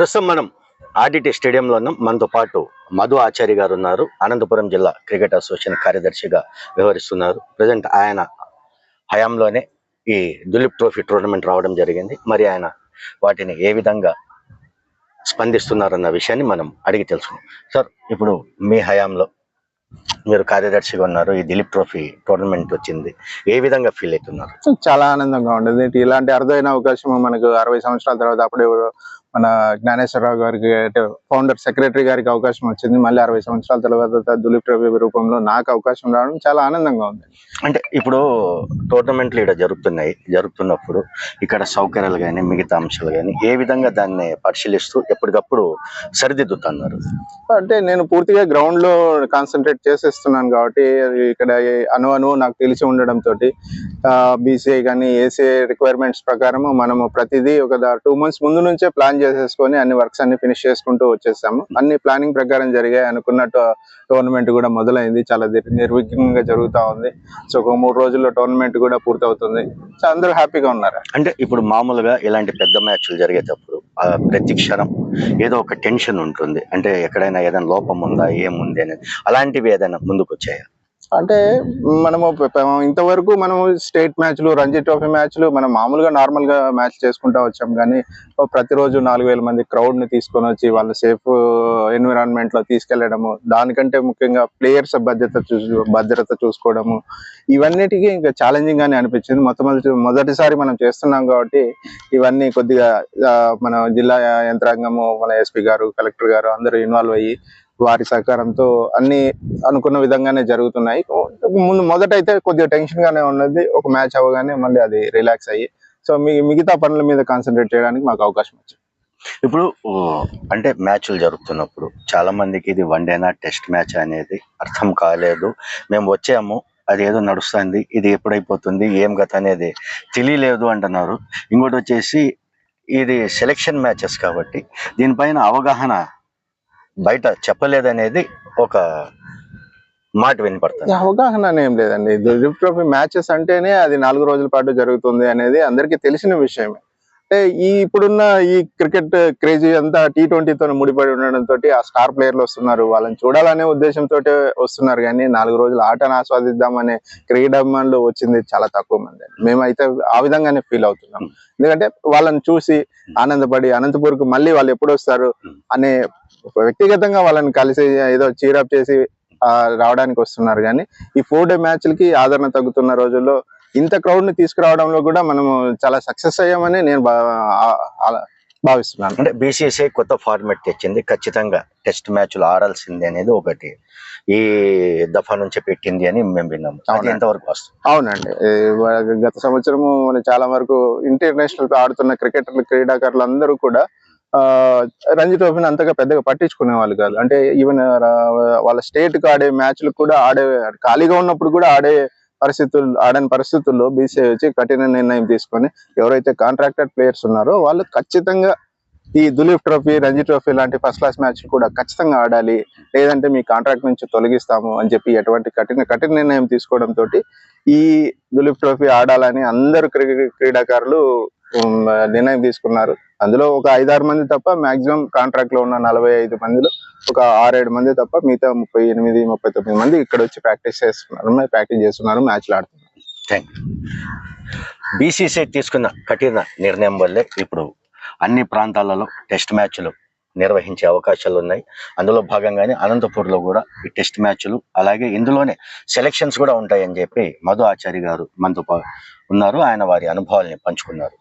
ప్రస్తుతం మనం ఆర్డిటి స్టేడియంలో ఉన్నాం మనతో పాటు మధు ఆచారి గారు ఉన్నారు. అనంతపురం జిల్లా క్రికెట్ అసోసియేషన్ కార్యదర్శిగా వ్యవహరిస్తున్నారు. ప్రజెంట్ ఆయన హయాంలోనే ఈ దులీప్ ట్రోఫీ టోర్నమెంట్ రావడం జరిగింది. మరి ఆయన వాటిని ఏ విధంగా స్పందిస్తున్నారన్న విషయాన్ని మనం అడిగి తెలుసుకున్నాం సార్ ఇప్పుడు మీ హయాంలో మీరు కార్యదర్శిగా ఉన్నారు. ఈ దిలీప్ ట్రోఫీ టోర్నమెంట్ వచ్చింది. ఏ విధంగా ఫీల్ అవుతున్నారు? చాలా ఆనందంగా ఉండేది. ఇలాంటి అరుదైన అవకాశం మనకు అరవై సంవత్సరాల తర్వాత అప్పుడే మన జ్ఞానేశ్వరరావు గారికి అంటే ఫౌండర్ సెక్రటరీ గారికి అవకాశం వచ్చింది. మళ్ళీ అరవై సంవత్సరాల తర్వాత దులీప్ ట్రోఫీ రూపంలో నాకు అవకాశం రావడం చాలా ఆనందంగా ఉంది. అంటే ఇప్పుడు టోర్నమెంట్లు ఇక్కడ జరుగుతున్నాయి జరుగుతున్నప్పుడు ఇక్కడ సౌకర్యాలు కానీ మిగతా అంశాలు కానీ ఏ విధంగా దాన్ని పరిశీలిస్తూ ఎప్పటికప్పుడు సరిదిద్దుతున్నారు? అంటే నేను పూర్తిగా గ్రౌండ్లో కాన్సన్ట్రేట్ చేసేస్తున్నాను కాబట్టి ఇక్కడ అను అను నాకు తెలిసి ఉండడం తోటి బీసీఐ కానీ ఏసీఐ రిక్వైర్మెంట్స్ ప్రకారం మనము ప్రతిదీ ఒక టూ మంత్స్ ముందు నుంచే ప్లాన్ చేసేసుకొని అన్ని వర్క్స్ అన్ని ఫినిష్ చేసుకుంటూ వచ్చేసాము. అన్ని ప్లానింగ్ ప్రకారం జరిగాయి అనుకున్నట్టు టోర్నమెంట్ కూడా మొదలైంది. చాలా నిర్విఘ్నంగా జరుగుతా ఉంది. సో ఒక మూడు రోజుల్లో టోర్నమెంట్ కూడా పూర్తవుతుంది. సో అందరూ హ్యాపీగా ఉన్నారు. అంటే ఇప్పుడు మామూలుగా ఇలాంటి పెద్ద మ్యాచ్లు జరిగేటప్పుడు ప్రతి క్షణం ఏదో ఒక టెన్షన్ ఉంటుంది. అంటే ఎక్కడైనా ఏదైనా లోపం ఉందా ఏముంది అనేది అలాంటివి ఏదైనా ముందుకు వచ్చాయా అంటే మనము ప- ప- ఇంతవరకు మనము స్టేట్ మ్యాచ్లు రంజీ ట్రోఫీ మ్యాచ్లు మనం మామూలుగా నార్మల్గా మ్యాచ్ చేసుకుంటా వచ్చాం కానీ ప్రతిరోజు నాలుగు వేల మంది క్రౌడ్ని తీసుకొని వచ్చి వాళ్ళ సేఫ్ ఎన్విరాన్మెంట్లో తీసుకెళ్ళడము దానికంటే ముఖ్యంగా ప్లేయర్స్ భద్రత చూ భద్రత చూసుకోవడము ఇవన్నిటికీ ఇంకా ఛాలెంజింగ్ గానే అనిపించింది. మొట్టమొదటి మొదటిసారి మనం చేస్తున్నాం కాబట్టి ఇవన్నీ కొద్దిగా మన జిల్లా యంత్రాంగము మన ఎస్పీ గారు కలెక్టర్ గారు అందరూ ఇన్వాల్వ్ అయ్యి వారి సహకారంతో అన్ని అనుకున్న విధంగానే జరుగుతున్నాయి. ముందు మొదట అయితే కొద్దిగా టెన్షన్ గానే ఉన్నది. ఒక మ్యాచ్ అవ్వగానే మళ్ళీ అది రిలాక్స్ అయ్యి. సో మీ మిగతా పనుల మీద కాన్సన్ట్రేట్ చేయడానికి మాకు అవకాశం వచ్చింది. ఇప్పుడు అంటే మ్యాచ్లు జరుగుతున్నప్పుడు చాలా మందికి ఇది వన్డేనా టెస్ట్ మ్యాచ్ అనేది అర్థం కాలేదు. మేము వచ్చాము అది ఏదో నడుస్తుంది ఇది ఎప్పుడైపోతుంది ఏం గత అనేది తెలియలేదు అంటున్నారు. ఇంకోటి వచ్చేసి ఇది సెలెక్షన్ మ్యాచెస్ కాబట్టి దీనిపైన అవగాహన బయట చెప్పలేదనేది ఒక మాట వినపడుతుంది. అవగాహన ఏం లేదండి. లిఫ్ట్ ట్రోఫీ మ్యాచెస్ అంటేనే అది నాలుగు రోజుల పాటు జరుగుతుంది అనేది అందరికీ తెలిసిన విషయమే. అంటే ఈ ఇప్పుడున్న ఈ క్రికెట్ క్రేజీ అంతా టీ ట్వంటీతో ముడిపడి ఉండడంతో ఆ స్టార్ ప్లేయర్లు వస్తున్నారు. వాళ్ళని చూడాలనే ఉద్దేశంతో వస్తున్నారు కానీ నాలుగు రోజులు ఆటను ఆస్వాదిద్దామనే క్రీడాభిమానులు వచ్చింది చాలా తక్కువ మంది మేమైతే ఆ విధంగానే ఫీల్ అవుతున్నాం. ఎందుకంటే వాళ్ళని చూసి ఆనందపడి అనంతపూర్కు మళ్ళీ వాళ్ళు ఎప్పుడు వస్తారు అనే వ్యక్తిగతంగా వాళ్ళని కలిసి ఏదో చీరప్ చేసి రావడానికి వస్తున్నారు కానీ ఈ ఫోర్ డే మ్యాచ్లకి ఆదరణ తగ్గుతున్న రోజుల్లో ఇంత క్రౌడ్ని తీసుకురావడంలో కూడా మనము చాలా సక్సెస్ అయ్యామని నేను భావిస్తున్నాను. అంటే బీసీసీఐ కొత్త ఫార్మెట్ తెచ్చింది. ఖచ్చితంగా టెస్ట్ మ్యాచ్లు ఆడాల్సిందే అనేది ఒకటి. ఈ దఫా నుంచి పెట్టింది అని మేము విన్నాము. ఎంతవరకు వస్తుంది అవునండి. గత సంవత్సరము మన చాలా వరకు ఇంటర్నేషనల్ ఆడుతున్న క్రికెటర్లు క్రీడాకారులు అందరూ కూడా ఆ రంజీ ట్రోఫీని అంతగా పెద్దగా పట్టించుకునే వాళ్ళు కాదు. అంటే ఈవెన్ వాళ్ళ స్టేట్కి ఆడే మ్యాచ్లు కూడా ఆడే ఖాళీగా ఉన్నప్పుడు కూడా ఆడే పరిస్థితులు ఆడని పరిస్థితుల్లో బీసీఐ వచ్చి కఠిన నిర్ణయం తీసుకొని ఎవరైతే కాంట్రాక్టెడ్ ప్లేయర్స్ ఉన్నారో వాళ్ళు ఖచ్చితంగా ఈ దులీప్ ట్రోఫీ రంజీ ట్రోఫీ లాంటి ఫస్ట్ క్లాస్ మ్యాచ్ కూడా ఖచ్చితంగా ఆడాలి. లేదంటే మీ కాంట్రాక్ట్ నుంచి తొలగిస్తాము అని చెప్పి ఎటువంటి కఠిన కఠిన నిర్ణయం తీసుకోవడం తోటి ఈ దులీప్ ట్రోఫీ ఆడాలని అందరు క్రికెట్ క్రీడాకారులు నిర్ణయం తీసుకున్నారు. అందులో ఒక ఐదారు మంది తప్ప మాక్సిమం కాంట్రాక్ట్లో ఉన్న నలభై ఐదు మందిలో ఒక ఆరేడు మంది తప్ప మిగతా ముప్పై ఎనిమిది ముప్పై తొమ్మిది మంది ఇక్కడ వచ్చి ప్రాక్టీస్ చేస్తున్నారు ప్రాక్టీస్ చేస్తున్నారు మ్యాచ్లు ఆడుతున్నారు. థ్యాంక్ బీసీసీఐ తీసుకున్న కఠిన నిర్ణయం వల్లే ఇప్పుడు అన్ని ప్రాంతాలలో టెస్ట్ మ్యాచ్లు నిర్వహించే అవకాశాలు ఉన్నాయి. అందులో భాగంగానే అనంతపూర్లో కూడా ఈ టెస్ట్ మ్యాచ్లు అలాగే ఇందులోనే సెలక్షన్స్ కూడా ఉంటాయని చెప్పి మధు ఆచారి గారు మనతో ఉన్నారు. ఆయన వారి అనుభవాల్ని పంచుకున్నారు.